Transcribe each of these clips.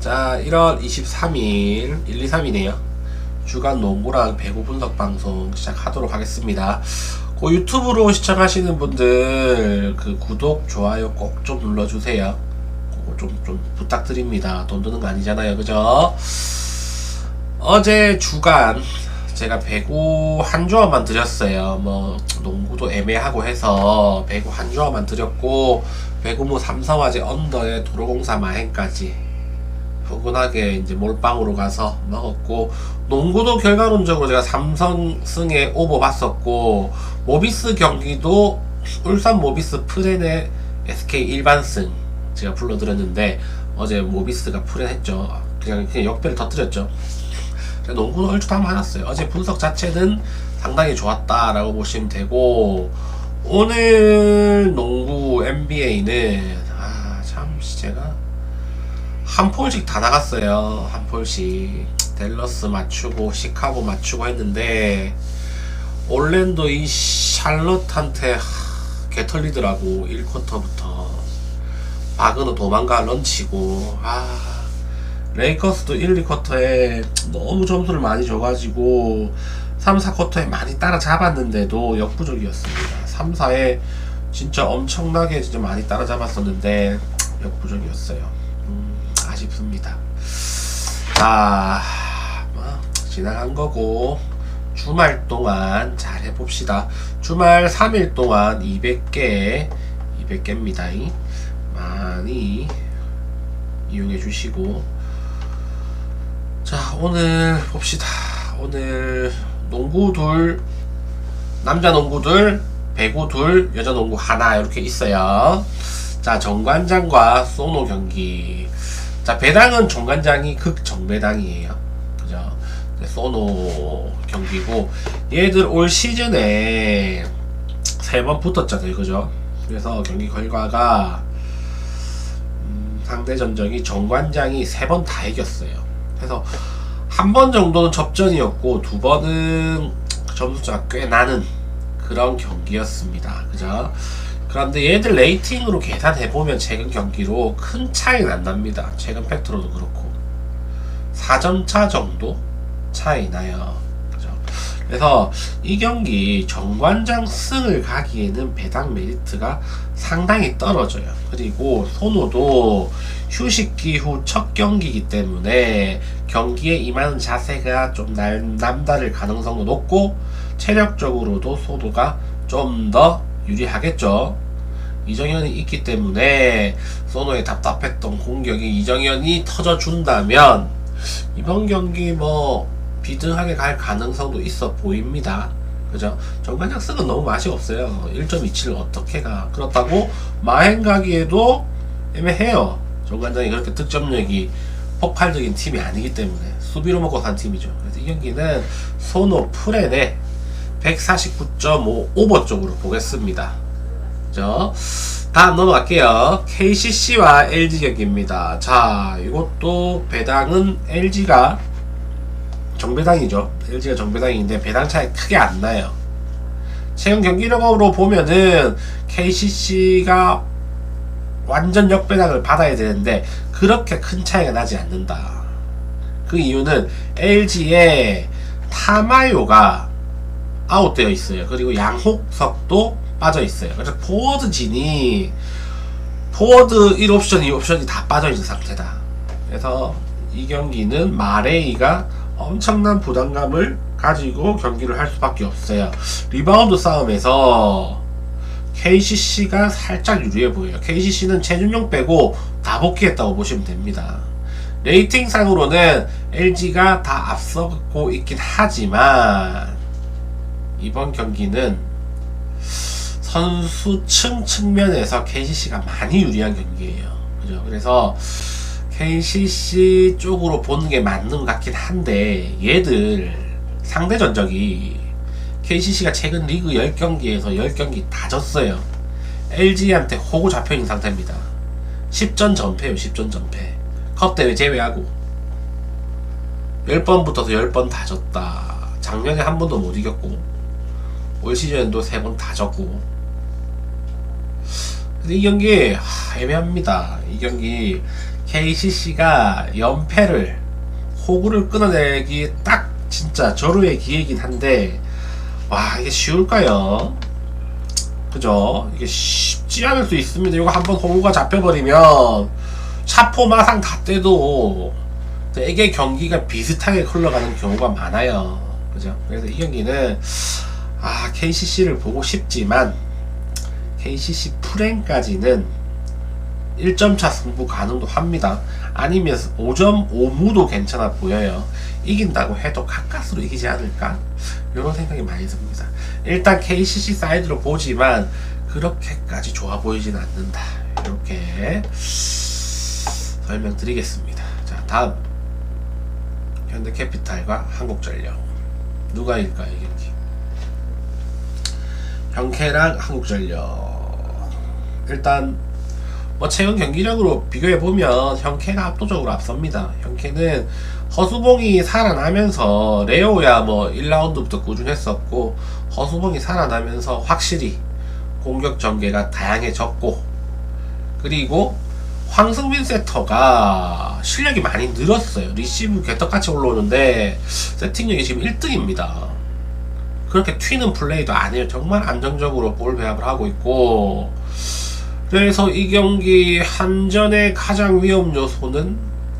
자, 1월 23일, 1, 2, 3이네요. 주간 농구랑 배구 분석 방송 시작하도록 하겠습니다. 그 유튜브로 시청하시는 분들 그 구독, 좋아요 꼭 좀 눌러주세요. 그거 좀, 좀 부탁드립니다. 돈 드는 거 아니잖아요. 그죠? 어제 주간 제가 배구 한 조합만 드렸어요. 뭐 농구도 애매하고 해서 배구 한 조합만 드렸고 배구 뭐 삼성화재 언더에 도로공사 마행까지 푸근하게 이제 몰빵으로 가서 먹었고 농구도 결과론적으로 제가 삼성 승에 오버 봤었고 모비스 경기도 울산 모비스 프렌의 SK 일반승 제가 불러드렸는데 어제 모비스가 프렌했죠. 그냥 그냥 역배를 터뜨렸죠. 농구는 얼추 다 많았어요. 어제 분석 자체는 상당히 좋았다라고 보시면 되고 오늘 농구 NBA는 아 참 제가 한 폴씩 다 나갔어요. 한 폴씩 댈러스 맞추고 시카고 맞추고 했는데 올랜도 이 샬럿한테 하, 개털리더라고 1쿼터부터 바그너 도망가 런치고 아 레이커스도 1, 2쿼터에 너무 점수를 많이 줘가지고 3, 4쿼터에 많이 따라잡았는데도 역부족이었습니다. 3, 4에 진짜 엄청나게 진짜 많이 따라잡았었는데 역부족이었어요. 음, 아쉽습니다. 자, 뭐, 지나간 거고 주말 동안 잘 해봅시다. 주말 3일 동안 200개, 200개입니다. 많이 이용해 주시고 자 오늘 봅시다 오늘 농구 둘 남자 농구 둘 배구 둘 여자 농구 하나 이렇게 있어요 자 정관장과 소노 경기 자 배당은 정관장이 극정배당이에요. 그죠? 소노 경기고 얘들 올 시즌에 세 번 붙었잖아요. 그죠? 그래서 경기 결과가 음, 상대 전적이 정관장이 세 번 다 이겼어요. 그래서 한 번 정도는 접전이었고 두 번은 점수가 꽤 나는 그런 경기였습니다. 그죠? 그런데 얘들 레이팅으로 계산해 보면 최근 경기로 큰 차이는 안 납니다. 최근 팩트로도 그렇고 4점 차 정도 차이 나요. 그죠? 그래서 이 경기 정관장 승을 가기에는 배당 메리트가 상당히 떨어져요. 그리고 손호도 휴식기 후 첫 경기이기 때문에 경기에 임하는 자세가 좀 남, 남다를 가능성도 높고 체력적으로도 소도가 좀더 유리하겠죠. 이정현이 있기 때문에 소노의 답답했던 공격이 이정현이 터져준다면 이번 경기 뭐 비등하게 갈 가능성도 있어 보입니다. 그죠? 정관장승은 너무 맛이 없어요. 1.27을 어떻게 가. 그렇다고 마행 가기에도 애매해요. 정관장이 그렇게 득점력이 폭발적인 팀이 아니기 때문에 수비로 먹고 산 팀이죠. 그래서 이 경기는 소노 프렌의 149.5 오버 쪽으로 보겠습니다. 그죠? 다음 넘어갈게요. KCC와 LG 경기입니다. 자, 이것도 배당은 LG가 정배당이죠. LG가 정배당인데 배당 차이 크게 안 나요. 최근 경기력으로 보면은 KCC가 완전 역배당을 받아야 되는데 그렇게 큰 차이가 나지 않는다. 그 이유는 LG의 타마요가 아웃되어 있어요. 그리고 양홍석도 빠져 있어요. 그래서 포워드 진이 포워드 1 옵션, 2 옵션이 다 빠져 있는 상태다. 그래서 이 경기는 마레이가 엄청난 부담감을 가지고 경기를 할 수밖에 없어요. 리바운드 싸움에서 KCC가 살짝 유리해 보여요. KCC는 최준용 빼고 다 복귀했다고 보시면 됩니다. 레이팅상으로는 LG가 다 앞서고 있긴 하지만 이번 경기는 선수층 측면에서 KCC가 많이 유리한 경기예요. 그죠? 그래서 KCC 쪽으로 보는 게 맞는 것 같긴 한데 얘들 상대 전적이 KCC가 최근 리그 10경기에서 10경기 다 졌어요. LG한테 호구 잡혀있는 상태입니다. 10전 전패요, 10전 전패. 컵 대회 제외하고. 10번 붙어서 10번 다 졌다. 작년에 한 번도 못 이겼고, 올 시즌에도 3번 다 졌고. 근데 이 경기 하, 애매합니다. 이 경기 KCC가 연패를 호구를 끊어내기 딱 진짜 절호의 기회이긴 한데 와 이게 쉬울까요? 그죠? 이게 쉽지 않을 수 있습니다. 이거 한번 호구가 잡혀버리면 차포 마상 다 떼도 되게 경기가 비슷하게 흘러가는 경우가 많아요. 그죠? 그래서 이 경기는 아 KCC를 보고 싶지만 KCC 프랭까지는 1점차 승부 가능도 합니다. 아니면 5점 5무도 괜찮아 보여요. 이긴다고 해도 가까스로 이기지 않을까? 이런 생각이 많이 듭니다. 일단 KCC 사이드로 보지만 그렇게까지 좋아 보이진 않는다. 이렇게 설명드리겠습니다. 자, 다음 현대캐피탈과 한국전력 누가 일까 이 경기? 현캐랑 한국전력 일단 뭐 최근 경기력으로 비교해 보면 현캐가 압도적으로 앞섭니다. 현캐는 허수봉이 살아나면서 레오야 뭐 1라운드부터 꾸준했었고 허수봉이 살아나면서 확실히 공격 전개가 다양해졌고 그리고 황승민 세터가 실력이 많이 늘었어요. 리시브 개떡같이 올라오는데 세팅력이 지금 1등입니다. 그렇게 튀는 플레이도 아니에요. 정말 안정적으로 볼 배합을 하고 있고 그래서 이 경기 한전의 가장 위험 요소는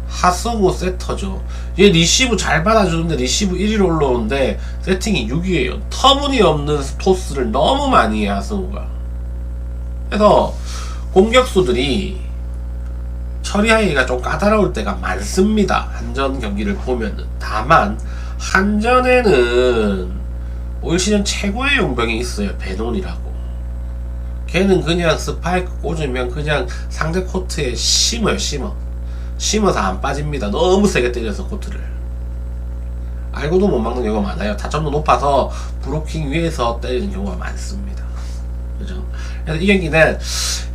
하성우 세터죠. 얘 리시브 잘 받아주는데 리시브 1위로 올라오는데 세팅이 6위에요. 터무니없는 토스를 너무 많이 해 하성우가. 그래서 공격수들이 처리하기가 좀 까다로울 때가 많습니다. 한전 경기를 보면은. 다만 한전에는 올 시즌 최고의 용병이 있어요. 베논이라고. 걔는 그냥 스파이크 꽂으면 그냥 상대 코트에 심어요, 심어. 심어서 안 빠집니다. 너무 세게 때려서 코트를. 알고도 못 막는 경우가 많아요. 타점도 높아서 브로킹 위에서 때리는 경우가 많습니다. 그죠? 그래서 이 경기는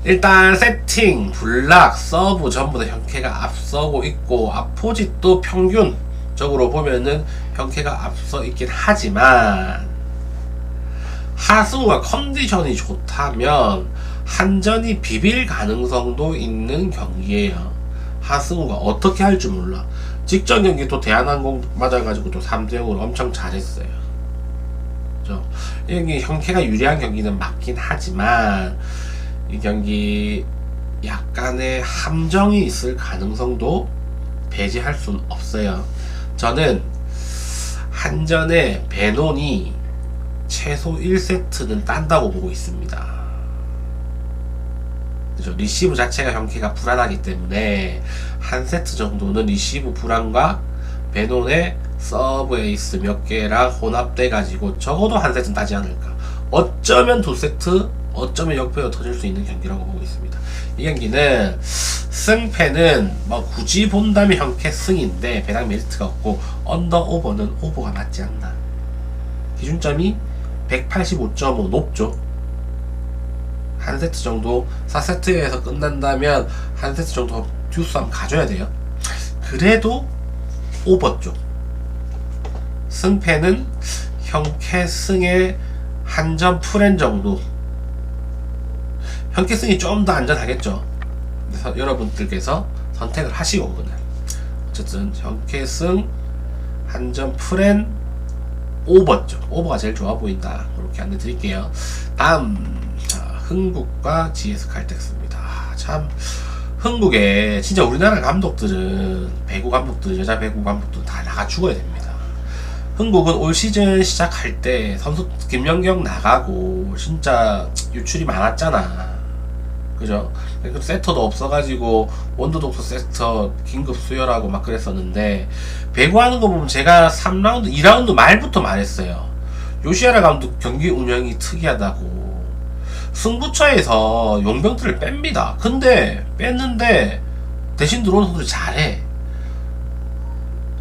일단 세팅, 블락, 서브 전부 다 형캐가 앞서고 있고 아포짓도 평균적으로 보면은 형캐가 앞서 있긴 하지만 하승우가 컨디션이 좋다면 한전이 비빌 가능성도 있는 경기예요. 하승우가 어떻게 할 줄 몰라. 직전 경기 또 대한항공 맞아가지고 또 3대0으로 엄청 잘했어요. 그죠? 이 경기 형캐가 유리한 경기는 맞긴 하지만 이 경기 약간의 함정이 있을 가능성도 배제할 수는 없어요. 저는 한전의 베논이 최소 1세트는 딴다고 보고 있습니다. 그죠? 리시브 자체가 형태가 불안하기 때문에 한 세트 정도는 리시브 불안과 베논의 서브 에이스 몇 개랑 혼합돼 가지고 적어도 한 세트는 따지 않을까. 어쩌면 두 세트, 어쩌면 역배가 터질 수 있는 경기라고 보고 있습니다. 이 경기는 승패는 뭐 굳이 본다면 형캐 승인데 배당 메리트가 없고 언더 오버는 오버가 맞지 않나. 기준점이 185.5 높죠. 한 세트 정도 4세트에서 끝난다면 한 세트 정도 듀스 한번 가져야 돼요. 그래도 오버 쪽. 승패는 형캐승의 한 점 풀엔 정도. 형캐승이 좀 더 안전하겠죠. 그래서 여러분들께서 선택을 하시고 그는 어쨌든 형캐승 한점 풀엔 오버죠. 오버가 제일 좋아 보인다. 이렇게 안내 드릴게요. 다음 자, 흥국과 GS 칼텍스입니다. 참 흥국에 진짜 우리나라 감독들은 배구 감독들 여자 배구 감독들 다 나가 죽어야 됩니다. 흥국은 올 시즌 시작할 때 선수 김연경 나가고 진짜 유출이 많았잖아. 그죠? 그 세터도 없어가지고 원더독서 세터 긴급 수혈하고 막 그랬었는데 배구하는 거 보면 제가 3라운드, 2라운드 말부터 말했어요. 요시아라 감독 경기 운영이 특이하다고. 승부처에서 용병들을 뺍니다. 근데 뺐는데 대신 들어오는 선수들 잘해.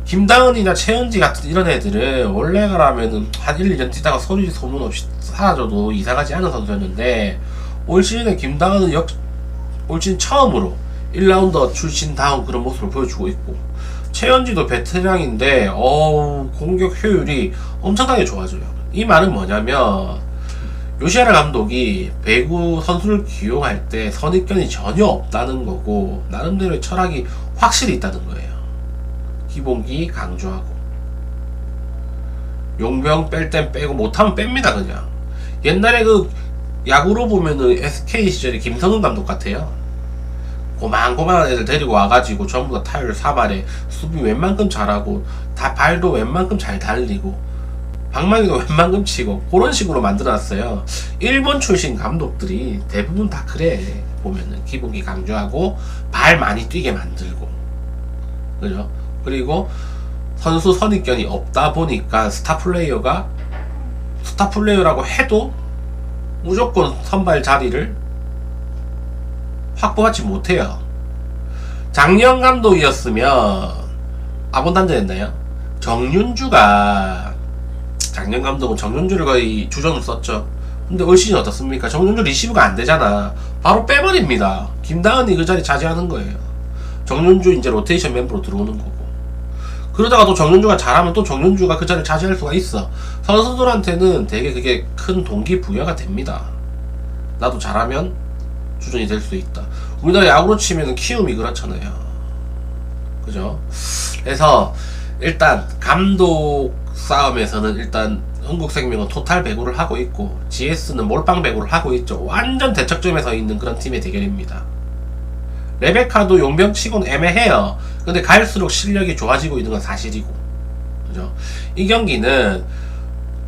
김다은이나 최은지 같은 이런 애들은 원래라면은 한 1, 2년 뛰다가 소리 소문 없이 사라져도 이상하지 않은 선수였는데 올 시즌에 김다은은 역, 올 시즌 처음으로 1라운더 출신 다운 그런 모습을 보여주고 있고 최현지도 베테랑인데 어 공격 효율이 엄청나게 좋아져요. 이 말은 뭐냐면 요시아라 감독이 배구 선수를 기용할 때 선입견이 전혀 없다는 거고 나름대로의 철학이 확실히 있다는 거예요. 기본기 강조하고 용병 뺄 땐 빼고 못하면 뺍니다 그냥. 옛날에 그 야구로 보면은 SK 시절에 김성근 감독 같아요. 고만고만한 애들 데리고 와가지고 전부 다 타율 3할에 수비 웬만큼 잘하고 다 발도 웬만큼 잘 달리고 방망이도 웬만큼 치고 그런 식으로 만들어놨어요. 일본 출신 감독들이 대부분 다 그래 보면은 기본기 강조하고 발 많이 뛰게 만들고 그죠? 그리고 선수 선입견이 없다 보니까 스타 플레이어가 스타 플레이어라고 해도 무조건 선발 자리를 확보하지 못해요. 작년 감독이었으면 아본단자였나요? 정윤주가 작년 감독은 정윤주를 거의 주전으로 썼죠. 근데 올 시즌 어떻습니까? 정윤주 리시브가 안 되잖아. 바로 빼버립니다. 김다은이 그 자리 차지하는 거예요. 정윤주 이제 로테이션 멤버로 들어오는 거고. 그러다가 또 정윤주가 잘하면 또 정윤주가 그 자리를 차지할 수가 있어. 선수들한테는 되게 그게 큰 동기부여가 됩니다. 나도 잘하면 주전이 될 수 있다. 우리나라 야구로 치면 키움이 그렇잖아요. 그죠? 그래서 일단 감독 싸움에서는 일단 흥국생명은 토탈 배구를 하고 있고 GS는 몰빵 배구를 하고 있죠. 완전 대척점에 서 있는 그런 팀의 대결입니다. 레베카도 용병치고는 애매해요. 근데 갈수록 실력이 좋아지고 있는 건 사실이고. 그죠? 이 경기는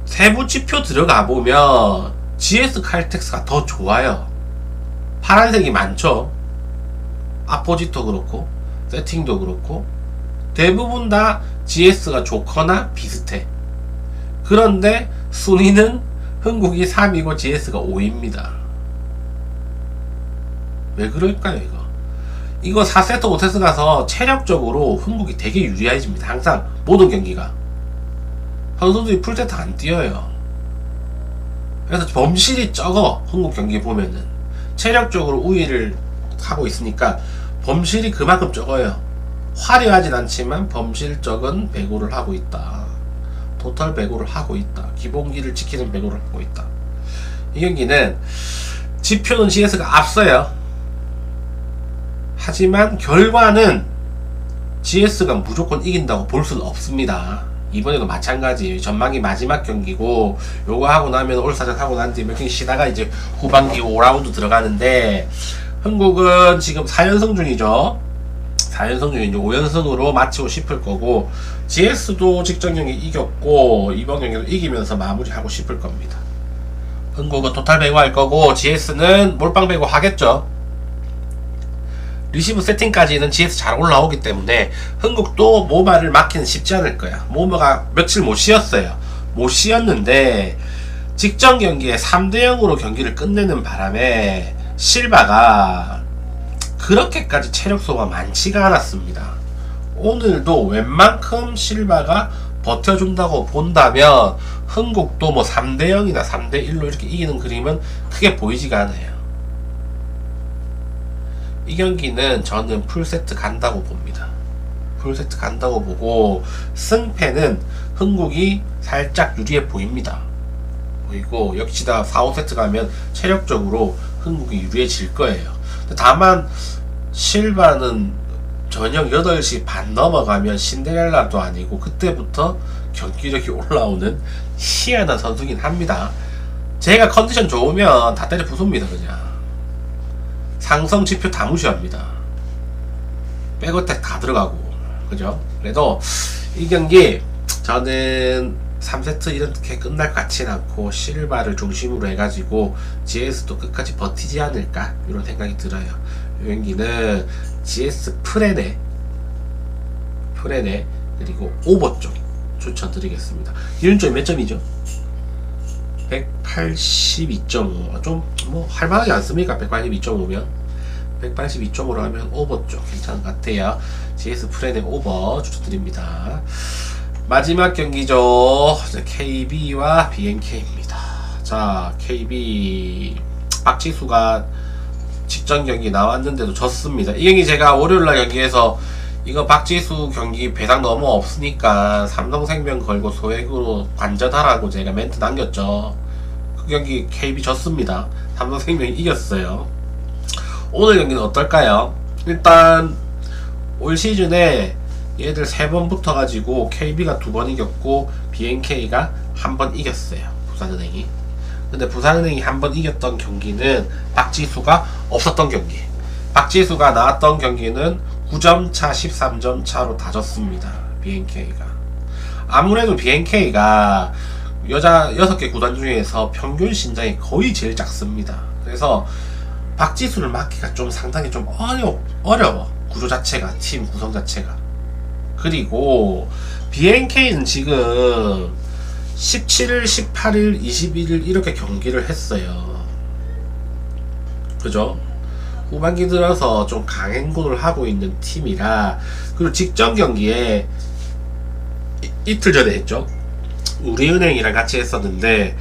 세부 지표 들어가 보면 GS 칼텍스가 더 좋아요. 파란색이 많죠. 아포지도 그렇고 세팅도 그렇고 대부분 다 GS가 좋거나 비슷해. 그런데 순위는 흥국이 3이고 GS가 5입니다. 왜 그럴까요, 이거? 이거 4세트 5세트 가서 체력적으로 흥국이 되게 유리해집니다. 항상 모든 경기가. 선수들이 풀세트 안 뛰어요. 그래서 범실이 적어, 흥국 경기 보면은. 체력적으로 우위를 하고 있으니까 범실이 그만큼 적어요. 화려하진 않지만 범실 적은 배구를 하고 있다. 토탈 배구를 하고 있다. 기본기를 지키는 배구를 하고 있다. 이 경기는 지표는 GS가 앞서요. 하지만 결과는 GS가 무조건 이긴다고 볼 수는 없습니다. 이번에도 마찬가지. 전망이 마지막 경기고 요거 하고 나면 올 사전 하고 난 뒤에 몇 경기 쉬다가 이제 후반기 5라운드 들어가는데 한국은 지금 4연승 중이죠. 4연승 중에 이제 5연승으로 마치고 싶을 거고 GS도 직전 경기 이겼고 이번 경기도 이기면서 마무리하고 싶을 겁니다. 한국은 토탈 배구 할 거고 GS는 몰빵 배구 하겠죠 리시브 세팅까지는 GS 잘 올라오기 때문에 흥국도 모바를 막기는 쉽지 않을 거야. 모바가 며칠 못 쉬었어요. 못 쉬었는데 직전 경기에 3대 0으로 경기를 끝내는 바람에 실바가 그렇게까지 체력 소가 많지가 않았습니다. 오늘도 웬만큼 실바가 버텨준다고 본다면 흥국도 뭐 3대 0이나 3대 1로 이렇게 이기는 그림은 크게 보이지가 않아요. 이 경기는 저는 풀세트 간다고 봅니다. 풀세트 간다고 보고 승패는 흥국이 살짝 유리해 보입니다. 보이고 역시 다 4, 5세트 가면 체력적으로 흥국이 유리해질 거예요. 다만 실바는 저녁 8시 반 넘어가면 신데렐라도 아니고 그때부터 경기력이 올라오는 희한한 선수긴 합니다. 제가 컨디션 좋으면 다 때려 부숩니다 그냥. 상성 지표 다 무시합니다. 백어택 다 들어가고 그죠? 그래도 이 경기 저는 3세트 이렇게 끝날 것 같진 않고 실바를 중심으로 해가지고 GS도 끝까지 버티지 않을까 이런 생각이 들어요. 이 경기는 GS 프레네 프레네 그리고 오버 쪽 추천드리겠습니다. 기준점이 몇 점이죠? 182.5. 좀, 뭐, 할만하지 않습니까? 182.5면. 182.5로 하면 오버 쪽 괜찮은 것 같아요. GS 프레드 오버 추천드립니다. 마지막 경기죠. KB와 BNK입니다. 자, KB 박지수가 직전 경기 나왔는데도 졌습니다. 이 경기 제가 월요일날 경기에서 이거 박지수 경기 배당 너무 없으니까 삼성생명 걸고 소액으로 관전하라고 제가 멘트 남겼죠. 그 경기 KB 졌습니다. 삼성생명이 이겼어요. 오늘 경기는 어떨까요? 일단 올 시즌에 얘들 세 번 붙어가지고 KB가 두 번 이겼고 BNK가 한 번 이겼어요. 부산은행이. 근데 부산은행이 한 번 이겼던 경기는 박지수가 없었던 경기. 박지수가 나왔던 경기는 9점 차, 13점 차로 다 졌습니다. BNK가. 아무래도 BNK가 여자 6개 구단 중에서 평균 신장이 거의 제일 작습니다. 그래서 박지수를 막기가 좀 상당히 좀 어려, 어려워. 구조 자체가, 팀 구성 자체가. 그리고 BNK는 지금 17일, 18일, 21일 이렇게 경기를 했어요. 그죠? 후반기 들어서 좀 강행군을 하고 있는 팀이라 그리고 직전 경기에 이, 이틀 전에 했죠. 우리은행이랑 같이 했었는데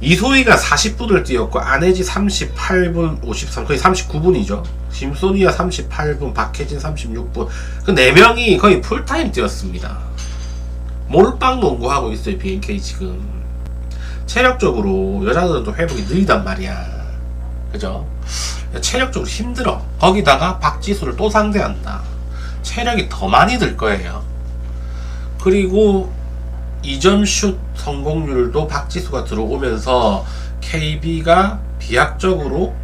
이소희가 40분을 뛰었고 안혜지 38분 53 거의 39분이죠. 심소니아 38분, 박혜진 36분. 그 네 명이 거의 풀타임 뛰었습니다. 몰빵 농구하고 있어요 BNK 지금. 체력적으로 여자들은 또 회복이 느리단 말이야. 그죠? 체력적으로 힘들어. 거기다가 박지수를 또 상대한다. 체력이 더 많이 들 거예요. 그리고 2점 슛 성공률도 박지수가 들어오면서 KB가 비약적으로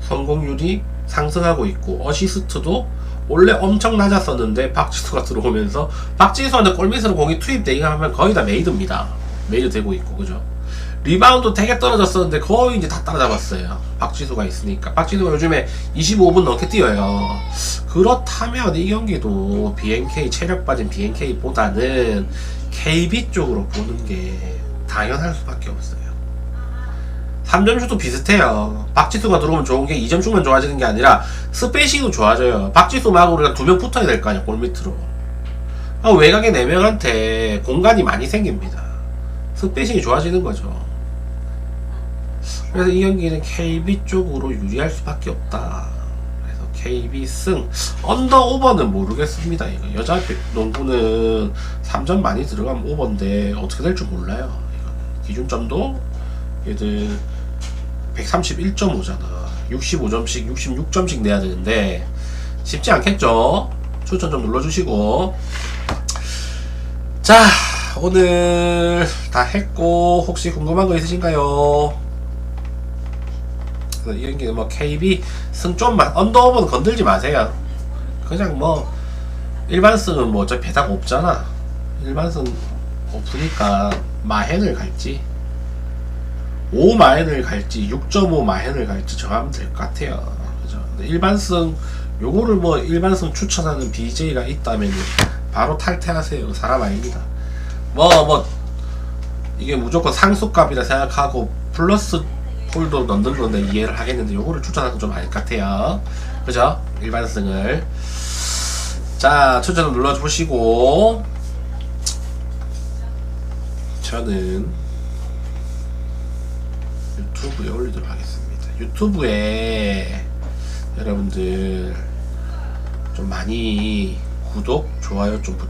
성공률이 상승하고 있고 어시스트도 원래 엄청 낮았었는데 박지수가 들어오면서 박지수한테 골밑으로 공이 투입되기만 하면 거의 다 메이드입니다. 메이드 되고 있고 그죠? 리바운드 되게 떨어졌었는데 거의 이제 다 따라잡았어요. 박지수가 있으니까. 박지수가 요즘에 25분 넘게 뛰어요. 그렇다면 이 경기도 BNK 체력 빠진 BNK보다는 KB 쪽으로 보는 게 당연할 수밖에 없어요. 3점슛도 비슷해요. 박지수가 들어오면 좋은 게 2점슛만 좋아지는 게 아니라 스페이싱도 좋아져요. 박지수 말고 우리가 두 명 붙어야 될 거 아니야, 골 밑으로. 아, 외곽의 4명한테 공간이 많이 생깁니다. 스페이싱이 좋아지는 거죠. 그래서 이 경기는 KB 쪽으로 유리할 수밖에 없다. 그래서 KB 승. 언더 오버는 모르겠습니다. 이거 여자 농구는 3점 많이 들어가면 오버인데 어떻게 될 줄 몰라요. 이거는 기준점도 얘들 131.5잖아. 65점씩, 66점씩 내야 되는데 쉽지 않겠죠. 추천 좀 눌러주시고. 자, 오늘 다 했고 혹시 궁금한 거 있으신가요? 그래서 이런 게 뭐 KB 승 좀만 언더오버는 건들지 마세요. 그냥 뭐 일반 승은 뭐 어차피 배당 없잖아. 일반 승 없으니까 마헨을 갈지 5 마헨을 갈지 6.5 마헨을 갈지 정하면 될 것 같아요. 그죠? 일반 승 요거를 뭐 일반 승 추천하는 BJ가 있다면 바로 탈퇴하세요. 사람 아닙니다. 뭐뭐 이게 무조건 상수값이라 생각하고 플러스 넣는 건데 이해를 하겠는데 요거를 추천하는 좀 아닐 것 같아요. 그죠? 일반승을. 자, 추천 눌러주시고. 저는 유튜브에 올리도록 하겠습니다. 유튜브에 여러분들 좀 많이 구독, 좋아요 좀 부탁